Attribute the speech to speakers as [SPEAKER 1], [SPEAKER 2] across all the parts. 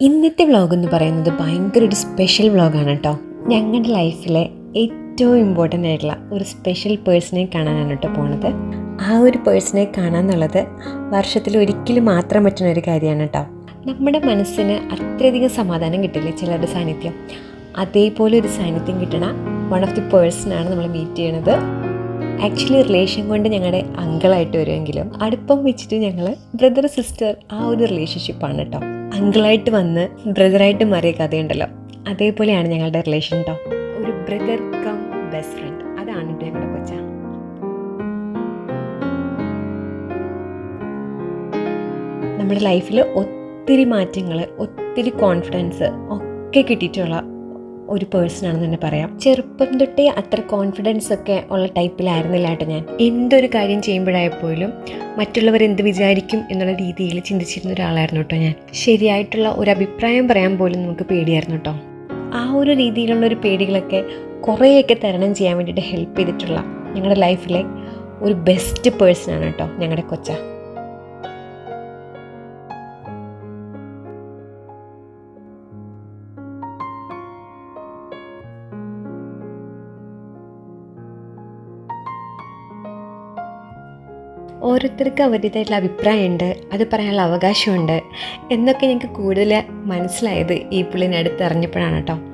[SPEAKER 1] ഇന്നത്തെ വ്ളോഗ് എന്ന് പറയുന്നത് ഭയങ്കര ഒരു സ്പെഷ്യൽ വ്ളോഗാണ് കേട്ടോ ഞങ്ങളുടെ ലൈഫിലെ ഏറ്റവും ഇമ്പോർട്ടന്റ് ആയിട്ടുള്ള ഒരു സ്പെഷ്യൽ പേഴ്സണെ കാണാനാണ് കേട്ടോ പോണത്. ആ ഒരു പേഴ്സണെ കാണാന്നുള്ളത് വർഷത്തിൽ ഒരിക്കലും മാത്രം പറ്റുന്ന ഒരു കാര്യമാണ് കേട്ടോ നമ്മുടെ മനസ്സിന് അത്രയധികം സമാധാനം കിട്ടില്ലേ ചിലരുടെ സാന്നിധ്യം? അതേപോലെ ഒരു സാന്നിധ്യം കിട്ടണ വൺ ഓഫ് ദി പേഴ്സണാണ് നമ്മൾ മീറ്റ് ചെയ്യണത്. ആക്ച്വലി റിലേഷൻ കൊണ്ട് ഞങ്ങളുടെ അങ്കിളായിട്ട് വരുമെങ്കിലും അടുപ്പം വെച്ചിട്ട് ഞങ്ങൾ ബ്രദർ സിസ്റ്റർ ആ ഒരു റിലേഷൻഷിപ്പാണ് കേട്ടോ അങ്കിളായിട്ട് വന്ന് ബ്രദറായിട്ട് മാറിയ കഥയുണ്ടല്ലോ. അതേപോലെയാണ് ഞങ്ങളുടെ റിലേഷൻ കേട്ടോ ഒരു ബ്രദർ കം ബെസ്റ്റ് ഫ്രണ്ട്. അതാണ് ഞങ്ങളുടെ കൊച്ച. നമ്മുടെ ലൈഫിൽ ഒത്തിരി മാറ്റങ്ങൾ ഒത്തിരി കോൺഫിഡൻസ് ഒക്കെ കിട്ടിയിട്ടുള്ള ഒരു പേഴ്സൺ ആണെന്ന് തന്നെ പറയാം. ചെറുപ്പം തൊട്ടേ അത്ര കോൺഫിഡൻസ് ഒക്കെ ഉള്ള ടൈപ്പിലായിരുന്നില്ല കേട്ടോ ഞാൻ. എന്തൊരു കാര്യം ചെയ്യുമ്പോഴായപ്പോലും മറ്റുള്ളവർ എന്ത് വിചാരിക്കും എന്നുള്ള രീതിയിൽ ചിന്തിച്ചിരുന്ന ഒരാളായിരുന്നു കേട്ടോ ഞാൻ. ശരിയായിട്ടുള്ള ഒരു അഭിപ്രായം പറയാൻ പോലും നമുക്ക് പേടിയായിരുന്നു കേട്ടോ. ആ ഒരു രീതിയിലുള്ള ഒരു പേടികളൊക്കെ കുറേയൊക്കെ തരണം ചെയ്യാൻ വേണ്ടിയിട്ട് ഹെൽപ്പ് ചെയ്തിട്ടുള്ള ഞങ്ങളുടെ ലൈഫിലെ ഒരു ബെസ്റ്റ് പേഴ്സൺ ആണ് കേട്ടോ ഞങ്ങളുടെ കൊച്ച. ഓരോരുത്തർക്ക് അവരുടേതായിട്ടുള്ള അഭിപ്രായമുണ്ട് അത് പറയാനുള്ള അവകാശമുണ്ട്. എന്നൊക്കെ ഞങ്ങൾക്ക് കൂടുതൽ മനസ്സിലായത് ഈ പുള്ളിനെ അടുത്ത് അറിഞ്ഞപ്പോഴാണ് കേട്ടോ.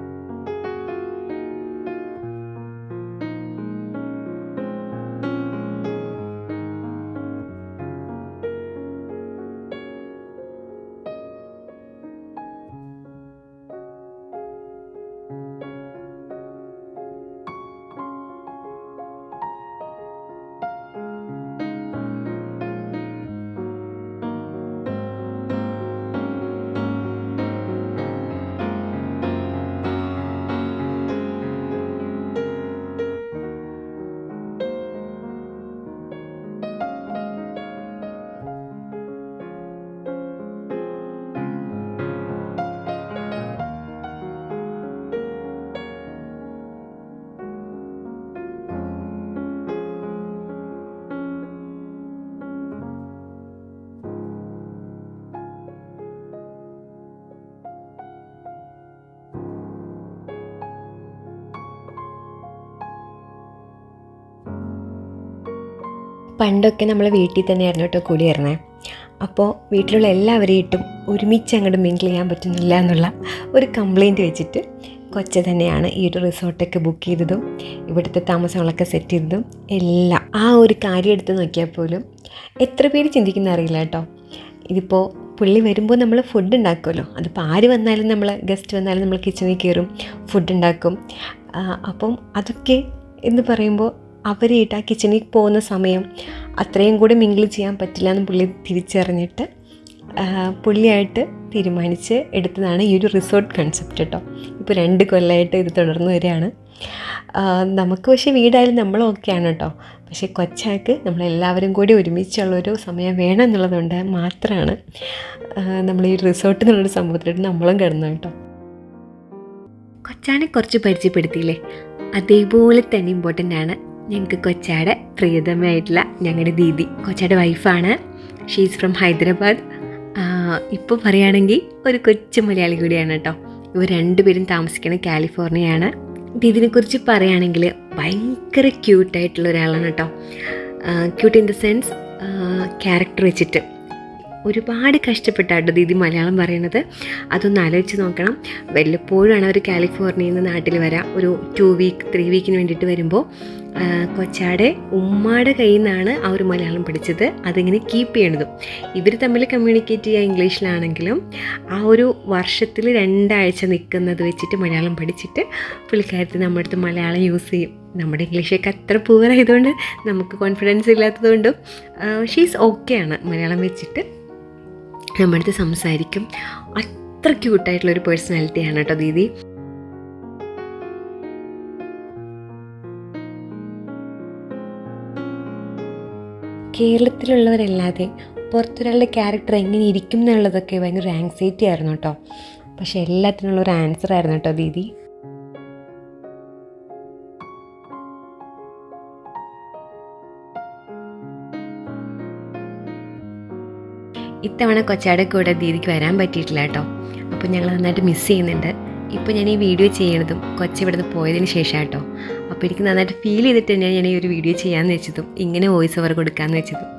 [SPEAKER 1] പണ്ടൊക്കെ നമ്മൾ വീട്ടിൽ തന്നെയായിരുന്നു കേട്ടോ കൂടിയിരുന്നത് അപ്പോൾ വീട്ടിലുള്ള എല്ലാവരെയിട്ടും ഒരുമിച്ച് അങ്ങോട്ട് മിങ്കിൾ ചെയ്യാൻ പറ്റുന്നില്ല എന്നുള്ള ഒരു കംപ്ലൈന്റ് വെച്ചിട്ട് കൊച്ച തന്നെയാണ് ഈ ഒരു റിസോർട്ടൊക്കെ ബുക്ക് ചെയ്തതും ഇവിടുത്തെ താമസങ്ങളൊക്കെ സെറ്റ് ചെയ്തതും എല്ലാം. ആ ഒരു കാര്യം എടുത്ത് നോക്കിയാൽ പോലും എത്ര പേര് ചിന്തിക്കുന്ന അറിയില്ല കേട്ടോ. ഇതിപ്പോൾ പുള്ളി വരുമ്പോൾ നമ്മൾ ഫുഡ് ഉണ്ടാക്കുമല്ലോ. അതിപ്പോൾ ആര് വന്നാലും നമ്മൾ ഗസ്റ്റ് വന്നാലും നമ്മൾ കിച്ചണിൽ കയറും ഫുഡ് ഉണ്ടാക്കും. അപ്പം അതൊക്കെ എന്ന് പറയുമ്പോൾ അവരായിട്ട് ആ കിച്ചണിൽ പോകുന്ന സമയം അത്രയും കൂടെ മിങ്കിൾ ചെയ്യാൻ പറ്റില്ല എന്ന് പുള്ളി തിരിച്ചറിഞ്ഞിട്ട് പുള്ളിയായിട്ട് തീരുമാനിച്ച് എടുത്തതാണ് ഈ ഒരു റിസോർട്ട് കൺസെപ്റ്റ് കേട്ടോ ഇപ്പോൾ രണ്ട് കൊല്ലമായിട്ട് ഇത് തുടർന്നു വരികയാണ്. നമുക്ക് പക്ഷേ വീടായാലും നമ്മൾ ഓക്കെയാണ് കേട്ടോ പക്ഷേ കൊച്ചാക്ക് നമ്മളെല്ലാവരും കൂടി ഒരുമിച്ചുള്ളൊരു സമയം വേണം എന്നുള്ളതുകൊണ്ട് മാത്രമാണ് നമ്മൾ ഈ റിസോർട്ട് എന്നുള്ളൊരു സംഭവത്തിലോട്ട് നമ്മളും കിടന്നു കേട്ടോ കൊച്ചാനെ കുറച്ച് പരിചയപ്പെടുത്തിയില്ലേ? അതേപോലെ തന്നെ ഇമ്പോർട്ടന്റ് ആണ്. ഞങ്ങൾക്ക് കൊച്ചാടെ പ്രിയതമായിട്ടുള്ള ഞങ്ങളുടെ ദീദി കൊച്ചാടെ വൈഫാണ് ഷീസ് ഫ്രം ഹൈദരാബാദ്. ഇപ്പോൾ പറയുകയാണെങ്കിൽ ഒരു കൊച്ചു മലയാളി കൂടിയാണ് കേട്ടോ. ഇവർ രണ്ടുപേരും താമസിക്കുന്നത് കാലിഫോർണിയയാണ്. ദീദിനെക്കുറിച്ച് പറയുകയാണെങ്കിൽ ഭയങ്കര ക്യൂട്ടായിട്ടുള്ള ഒരാളാണ് കേട്ടോ. Cute in the sense character വെച്ചിട്ട്. ഒരുപാട് കഷ്ടപ്പെട്ടാട്ടോ ദീദി മലയാളം പറയുന്നത്. അതൊന്ന് ആലോചിച്ച് നോക്കണം. വല്ലപ്പോഴുമാണ് അവർ കാലിഫോർണിയയിൽ നിന്ന് നാട്ടിൽ വരാം. ഒരു ടു വീക്ക് ത്രീ വീക്കിന് വേണ്ടിയിട്ട് വരുമ്പോൾ കൊച്ചാടെ ഉമ്മാടെ കയ്യിൽ നിന്നാണ് ആ ഒരു മലയാളം പഠിച്ചത്. അതിങ്ങനെ കീപ്പ് ചെയ്യണതും. ഇവർ തമ്മിൽ കമ്മ്യൂണിക്കേറ്റ് ചെയ്യുക ഇംഗ്ലീഷിലാണെങ്കിലും ആ ഒരു വർഷത്തിൽ രണ്ടാഴ്ച നിൽക്കുന്നത് വെച്ചിട്ട് മലയാളം പഠിച്ചിട്ട് പുള്ളിക്കാരത്തിൽ നമ്മുടെ അടുത്ത് മലയാളം യൂസ് ചെയ്യും. നമ്മുടെ ഇംഗ്ലീഷൊക്കെ അത്ര പൂവറായതുകൊണ്ട് നമുക്ക് കോൺഫിഡൻസ് ഇല്ലാത്തതുകൊണ്ടും ഷീസ് ഓക്കെയാണ് മലയാളം വെച്ചിട്ട്. നമ്മുടെ അടുത്ത് സംസാരിക്കും. അത്ര ക്യൂട്ടായിട്ടുള്ള ഒരു പേഴ്സണാലിറ്റിയാണ് കേട്ടോ ദീദി. കേരളത്തിലുള്ളവരല്ലാതെ പുറത്തൊരാളുടെ ക്യാരക്ടർ എങ്ങനെ ഇരിക്കും എന്നുള്ളതൊക്കെ ഭയങ്കര ആങ്സൈറ്റി ആയിരുന്നു കേട്ടോ. പക്ഷെ എല്ലാത്തിനുള്ള ഒരു ആൻസർ ആയിരുന്നു കേട്ടോ ദീദി. ഇത്തവണ കൊച്ചാടെ കൂടെ ദീദിക്ക് വരാൻ പറ്റിയിട്ടില്ല കേട്ടോ. അപ്പോൾ ഞങ്ങൾ നന്നായിട്ട് മിസ്സ് ചെയ്യുന്നുണ്ട്. ഇപ്പോൾ ഞാൻ ഈ വീഡിയോ ചെയ്യണതും കൊച്ചി ഇവിടുന്ന് പോയതിന് ശേഷം കേട്ടോ. അപ്പോൾ എനിക്ക് നന്നായിട്ട് ഫീൽ ചെയ്തിട്ട് തന്നെയാണ് ഞാൻ ഈ ഒരു വീഡിയോ ചെയ്യാമെന്ന് വെച്ചതും ഇങ്ങനെ വോയിസ് ഓവർ കൊടുക്കാമെന്ന് വെച്ചതും.